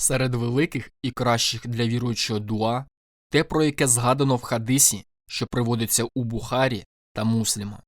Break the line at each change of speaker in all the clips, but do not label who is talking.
Серед великих і кращих для віруючого дуа те, про яке згадано в хадисі, що приводиться у Бухарі та Мусліма.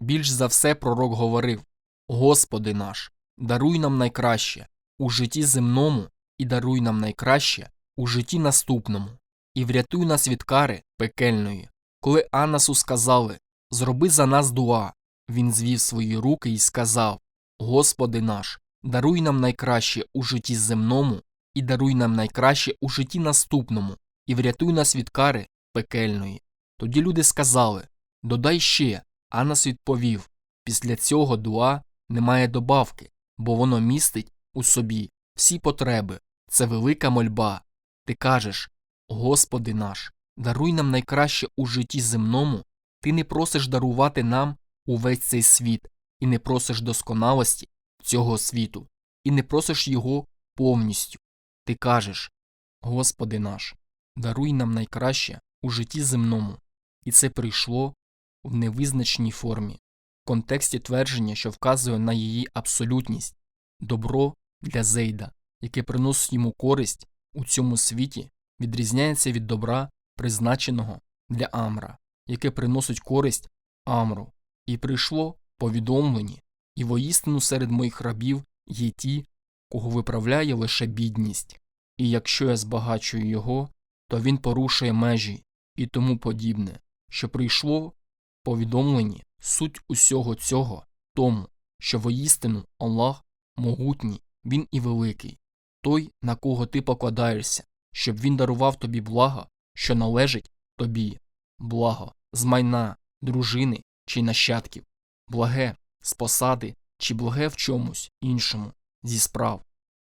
Більш за все пророк говорив Господи наш, даруй нам найкраще у житті земному і даруй нам найкраще у житті наступному, і врятуй нас від кари пекельної. Коли Анасу сказали Зроби за нас дуа, він звів свої руки і сказав Господи наш, даруй нам найкраще у житті земному і даруй нам найкраще у житті наступному, і врятуй нас від кари пекельної. Тоді люди сказали Додай ще. Анас відповів Після цього дуа немає добавки, бо воно містить у собі всі потреби. Це велика мольба. Ти кажеш Господи наш, даруй нам найкраще у житті земному, ти не просиш дарувати нам увесь цей світ, і не просиш досконалості цього світу, і не просиш його повністю. Ти кажеш Господи наш, даруй нам найкраще у житті земному, і це прийшло в невизначеній формі, в контексті твердження, що вказує на її абсолютність, добро для Зейда, яке приносить йому користь у цьому світі, відрізняється від добра, призначеного для Амра, яке приносить користь Амру, і прийшло повідомлені, і воістину серед моїх рабів є ті, кого виправляє лише бідність, і якщо я збагачую його, то він порушує межі і тому подібне, що прийшло повідомлені суть усього цього тому, що воістину Аллах могутній, він і великий, той, на кого ти покладаєшся, щоб він дарував тобі благо, що належить тобі, благо з майна, дружини чи нащадків, благе з посади чи благе в чомусь іншому зі справ.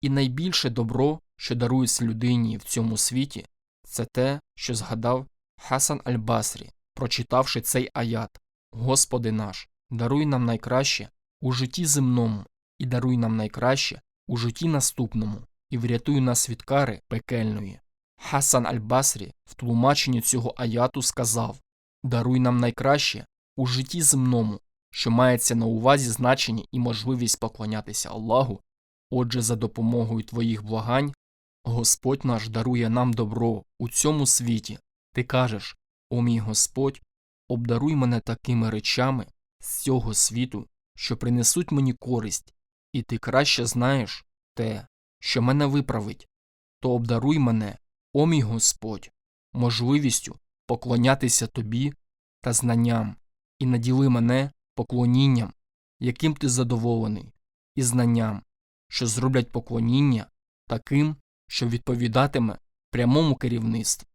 І найбільше добро, що дарується людині в цьому світі, це те, що згадав Хасан Аль-Басрі, прочитавши цей аят Господи наш, даруй нам найкраще у житті земному, і даруй нам найкраще у житті наступному, і врятуй нас від кари пекельної. Хасан Аль-Басрі в тлумаченні цього аяту сказав Даруй нам найкраще у житті земному, що мається на увазі значення і можливість поклонятися Аллаху. Отже, за допомогою твоїх благань Господь наш дарує нам добро у цьому світі. Ти кажеш, о мій Господь, обдаруй мене такими речами з цього світу, що принесуть мені користь, і ти краще знаєш те, що мене виправить, то обдаруй мене, о мій Господь, можливістю поклонятися тобі та знанням, і наділи мене поклонінням, яким ти задоволений, і знанням, що зроблять поклоніння таким, що відповідатиме прямому керівництву.